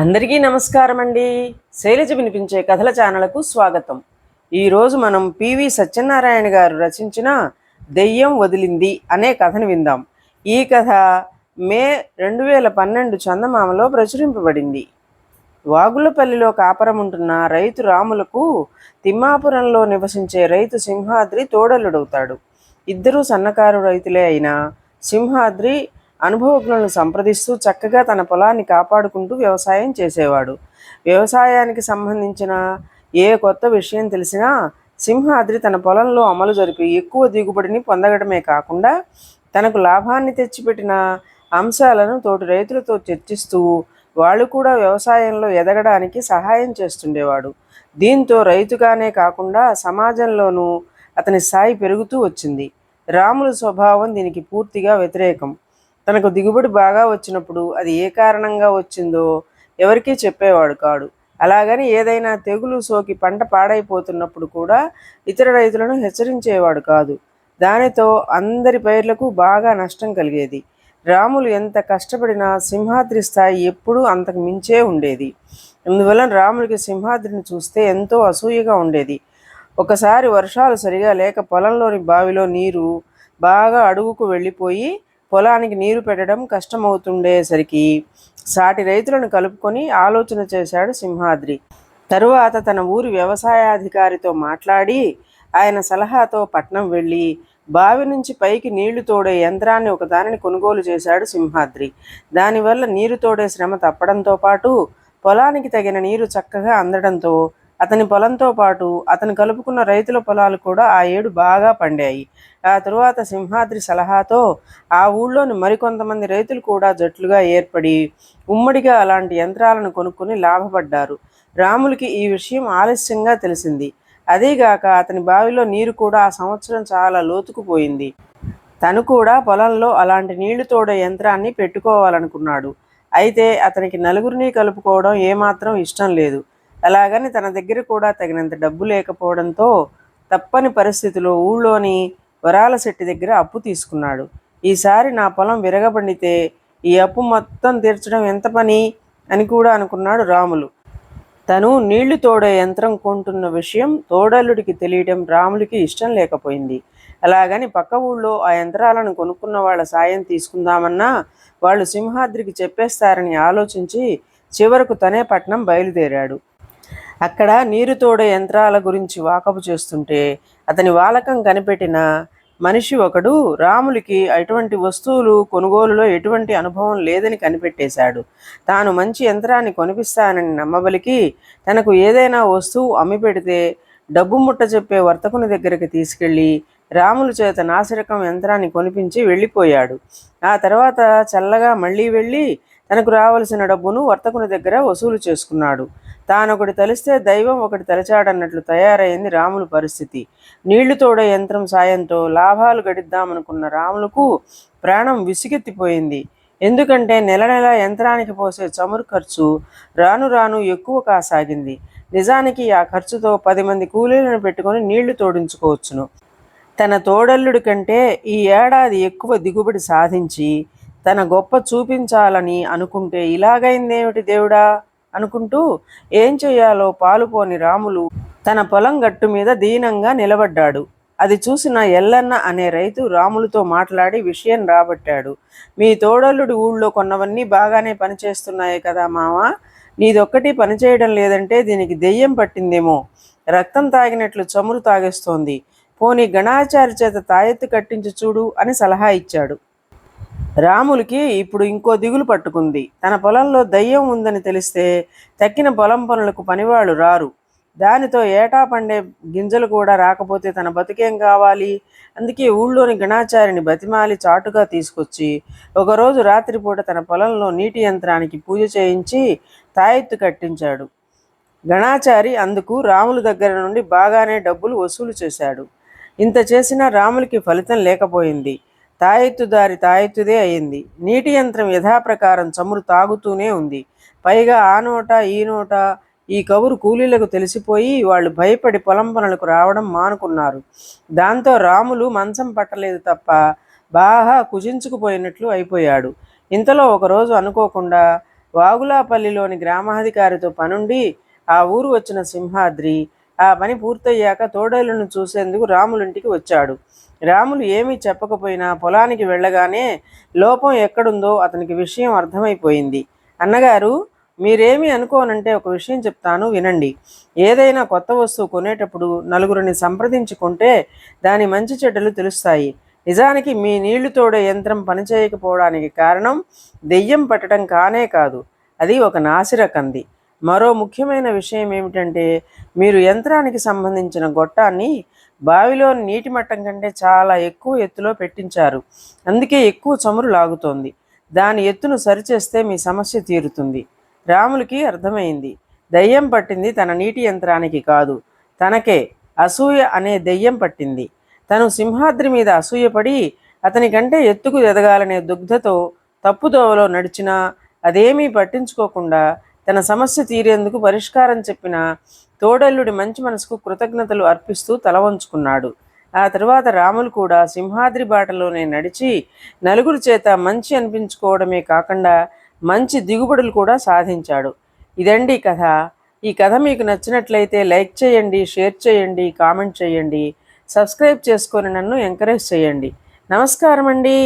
అందరికీ నమస్కారం అండి శైలజ వినిపించే కథల ఛానళ్ళకు స్వాగతం. ఈరోజు మనం పివి సత్యనారాయణ గారు రచించిన దెయ్యం వదిలింది అనే కథను విందాం. ఈ కథ మే రెండు వేల పన్నెండు చందమామలో ప్రచురింపబడింది. వాగులపల్లిలో కాపురం ఉంటున్న రైతు రాములకు తిమ్మాపురంలో నివసించే రైతు సింహాద్రి తోడలుడవుతాడు ఇద్దరూ సన్నకారు రైతులే అయినా సింహాద్రి అనుభవజ్ఞులను సంప్రదిస్తూ చక్కగా తన పొలాన్ని కాపాడుకుంటూ వ్యవసాయం చేసేవాడు. వ్యవసాయానికి సంబంధించిన ఏ కొత్త విషయం తెలిసినా సింహాద్రి తన పొలంలో అమలు జరిపి ఎక్కువ దిగుబడిని పొందగడమే కాకుండా తనకు లాభాన్ని తెచ్చిపెట్టిన అంశాలను తోటి రైతులతో చర్చిస్తూ వాళ్ళు కూడా వ్యవసాయంలో ఎదగడానికి సహాయం చేస్తుండేవాడు. దీంతో రైతుగానే కాకుండా సమాజంలోనూ అతని స్థాయి పెరుగుతూ వచ్చింది. రాముల స్వభావం దీనికి పూర్తిగా వ్యతిరేకం. తనకు దిగుబడి బాగా వచ్చినప్పుడు అది ఏ కారణంగా వచ్చిందో ఎవరికీ చెప్పేవాడు కాడు. అలాగని ఏదైనా తెగులు సోకి పంట పాడైపోతున్నప్పుడు కూడా ఇతర రైతులను హెచ్చరించేవాడు కాదు. దానితో అందరి పైర్లకు బాగా నష్టం కలిగేది. రాములు ఎంత కష్టపడినా సింహాద్రి స్థాయి ఎప్పుడూ అంతకు మించే ఉండేది. అందువల్ల రాములకి సింహాద్రిని చూస్తే ఎంతో అసూయగా ఉండేది. ఒకసారి వర్షాలు సరిగా లేక పొలంలోని బావిలో నీరు బాగా అడుగుకు వెళ్ళిపోయి పొలానికి నీరు పెట్టడం కష్టమవుతుండేసరికి సాటి రైతులను కలుపుకొని ఆలోచన చేశాడు సింహాద్రి. తరువాత తన ఊరి వ్యవసాయాధికారితో మాట్లాడి ఆయన సలహాతో పట్నం వెళ్ళి బావి నుంచి పైకి నీళ్ళు తోడే యంత్రాన్ని ఒకదానిని కొనుగోలు చేశాడు సింహాద్రి. దానివల్ల నీరు తోడే శ్రమ తప్పడంతో పాటు పొలానికి తగిన నీరు చక్కగా అందడంతో అతని పొలంతో పాటు అతను కలుపుకున్న రైతుల పొలాలు కూడా ఆ ఏడు బాగా పండాయి. ఆ తరువాత సింహాద్రి సలహాతో ఆ ఊళ్ళోని మరికొంతమంది రైతులు కూడా జట్లుగా ఏర్పడి ఉమ్మడిగా అలాంటి యంత్రాలను కొనుక్కొని లాభపడ్డారు. రాములకి ఈ విషయం ఆలస్యంగా తెలిసింది. అదేగాక అతని బావిలో నీరు కూడా ఆ సంవత్సరం చాలా లోతుకుపోయింది తను కూడా పొలంలో అలాంటి నీళ్ళు తోడే యంత్రాన్ని పెట్టుకోవాలనుకున్నాడు. అయితే అతనికి నలుగురిని కలుపుకోవడం ఏమాత్రం ఇష్టం లేదు. అలాగని తన దగ్గర కూడా తగినంత డబ్బు లేకపోవడంతో తప్పని పరిస్థితిలో ఊళ్ళోని వరాల శెట్టి దగ్గర అప్పు తీసుకున్నాడు. ఈసారి నా పొలం విరగబడితే ఈ అప్పు మొత్తం తీర్చడం ఎంత పని? అని కూడా అనుకున్నాడు రాములు. తను నీళ్ళు తోడే యంత్రం కొంటున్న విషయం తోడల్లుడికి తెలియడం రాములకి ఇష్టం లేకపోయింది. అలాగని పక్క ఊళ్ళో ఆ యంత్రాలను కొనుక్కున్న వాళ్ళ సాయం తీసుకుందామన్నా వాళ్ళు సింహాద్రికి చెప్పేస్తారని ఆలోచించి చివరకు తనే పట్నం బయలుదేరాడు. అక్కడ నీరు తోడే యంత్రాల గురించి వాకపు చేస్తుంటే అతని వాలకం కనిపెట్టిన మనిషి ఒకడు రాములకి అటువంటి వస్తువులు కొనుగోలులో ఎటువంటి అనుభవం లేదని కనిపెట్టేశాడు. తాను మంచి యంత్రాన్ని కొనిపిస్తానని నమ్మబలికి తనకు ఏదైనా వస్తువు అమ్మి పెడితే డబ్బు ముట్ట చెప్పే వర్తకుని దగ్గరికి తీసుకెళ్ళి రాముల చేత నాసిరకం యంత్రాన్ని కొనిపించి వెళ్ళిపోయాడు. ఆ తర్వాత చల్లగా మళ్ళీ వెళ్ళి తనకు రావలసిన డబ్బును వర్తకుని దగ్గర వసూలు చేసుకున్నాడు. తానొకటి తలిస్తే దైవం ఒకటి తలచాడన్నట్లు తయారైంది రాముల పరిస్థితి. నీళ్ళు తోడే యంత్రం సాయంతో లాభాలు గడిద్దామనుకున్న రాములకు ప్రాణం విసిగెత్తిపోయింది. ఎందుకంటే నెల నెల యంత్రానికి పోసే చమురు ఖర్చు రాను రాను ఎక్కువ కాసాగింది. నిజానికి ఆ ఖర్చుతో పది మంది కూలీలను పెట్టుకొని నీళ్ళు తోడించుకోవచ్చును. తన తోడల్లుడి కంటే ఈ ఏడాది ఎక్కువ దిగుబడి సాధించి తన గొప్ప చూపించాలని అనుకుంటే ఇలాగైందేమిటి దేవుడా? అనుకుంటూ ఏం చేయాలో పాలుపోని రాములు తన పొలం గట్టు మీద దీనంగా నిలబడ్డాడు. అది చూసిన ఎల్లన్న అనే రైతు రాములతో మాట్లాడి విషయం రాబట్టాడు. మీ తోడల్లుడి ఊళ్ళో కొన్నవన్నీ బాగానే పనిచేస్తున్నాయి కదా మావా? నీదొక్కటి పనిచేయడం లేదంటే దీనికి దెయ్యం పట్టిందేమో. రక్తం తాగినట్లు చమురు తాగేస్తోంది. పోనీ గణాచారి చేత తాయెత్తు కట్టించి చూడు అని సలహా ఇచ్చాడు. రాములకి ఇప్పుడు ఇంకో దిగులు పట్టుకుంది. తన పొలంలో దయ్యం ఉందని తెలిస్తే తక్కిన పొలం పనులకు పనివాళ్ళు రారు. దానితో ఏటా పండే గింజలు కూడా రాకపోతే తన బతికేం కావాలి? అందుకే ఊళ్ళోని గణాచారిని బతిమాలి చాటుగా తీసుకొచ్చి ఒకరోజు రాత్రిపూట తన పొలంలో నీటి యంత్రానికి పూజ చేయించి తాయెత్తు కట్టించాడు. గణాచారి అందుకు రాముల దగ్గర నుండి బాగానే డబ్బులు వసూలు చేశాడు. ఇంత చేసినా రాములకి ఫలితం లేకపోయింది. తాయెత్తుదారి తాయెత్తుదే అయింది. నీటి యంత్రం యథాప్రకారం చమురు తాగుతూనే ఉంది. పైగా ఆ నోట ఈ నోట ఈ కబురు కూలీలకు తెలిసిపోయి వాళ్ళు భయపడి పొలం పనులకు రావడం మానుకున్నారు. దాంతో రాములు మంచం పట్టలేదు తప్ప బాగా కుజించుకుపోయినట్లు అయిపోయాడు. ఇంతలో ఒకరోజు అనుకోకుండా వాగులాపల్లిలోని గ్రామాధికారితో పనుండి ఆ ఊరు వచ్చిన సింహాద్రి ఆ పని పూర్తయ్యాక తోడేళ్ళను చూసేందుకు రాములింటికి వచ్చాడు. రాములు ఏమీ చెప్పకపోయినా పొలానికి వెళ్ళగానే లోపం ఎక్కడుందో అతనికి విషయం అర్థమైపోయింది. అన్నగారు మీరేమీ అనుకోనంటే ఒక విషయం చెప్తాను వినండి. ఏదైనా కొత్త వస్తువు కొనేటప్పుడు నలుగురిని సంప్రదించుకుంటే దాని మంచి చెడ్డలు తెలుస్తాయి. నిజానికి మీ నీళ్ళు తోడే యంత్రం పనిచేయకపోవడానికి కారణం దెయ్యం పట్టడం కానే కాదు. అది ఒక నాసిరకంది. మరో ముఖ్యమైన విషయం ఏమిటంటే మీరు యంత్రానికి సంబంధించిన గొట్టాన్ని బావిలో నీటి మట్టం కంటే చాలా ఎక్కువ ఎత్తులో పెట్టించారు. అందుకే ఎక్కువ చమురు లాగుతోంది. దాని ఎత్తును సరిచేస్తే మీ సమస్య తీరుతుంది. రాములకి అర్థమైంది. దయ్యం పట్టింది తన నీటి యంత్రానికి కాదు. తనకే అసూయ అనే దెయ్యం పట్టింది. తను సింహాద్రి మీద అసూయపడి అతని కంటే ఎత్తుకు ఎదగాలనే దుగ్ధతో తప్పుదోవలో నడిచినా అదేమీ పట్టించుకోకుండా తన సమస్య తీరేందుకు పరిష్కారం చెప్పిన తోడల్లుడి మంచి మనసుకు కృతజ్ఞతలు అర్పిస్తూ తల వంచుకున్నాడు. ఆ తరువాత రాములు కూడా సింహాద్రి బాటలోనే నడిచి నలుగురి చేత మంచి అనిపించుకోవడమే కాకుండా మంచి దిగుబడులు కూడా సాధించాడు. ఇదండి కథ. ఈ కథ మీకు నచ్చినట్లయితే లైక్ చేయండి షేర్ చేయండి కామెంట్ చేయండి సబ్స్క్రైబ్ చేసుకొని నన్ను ఎంకరేజ్ చేయండి. నమస్కారం అండి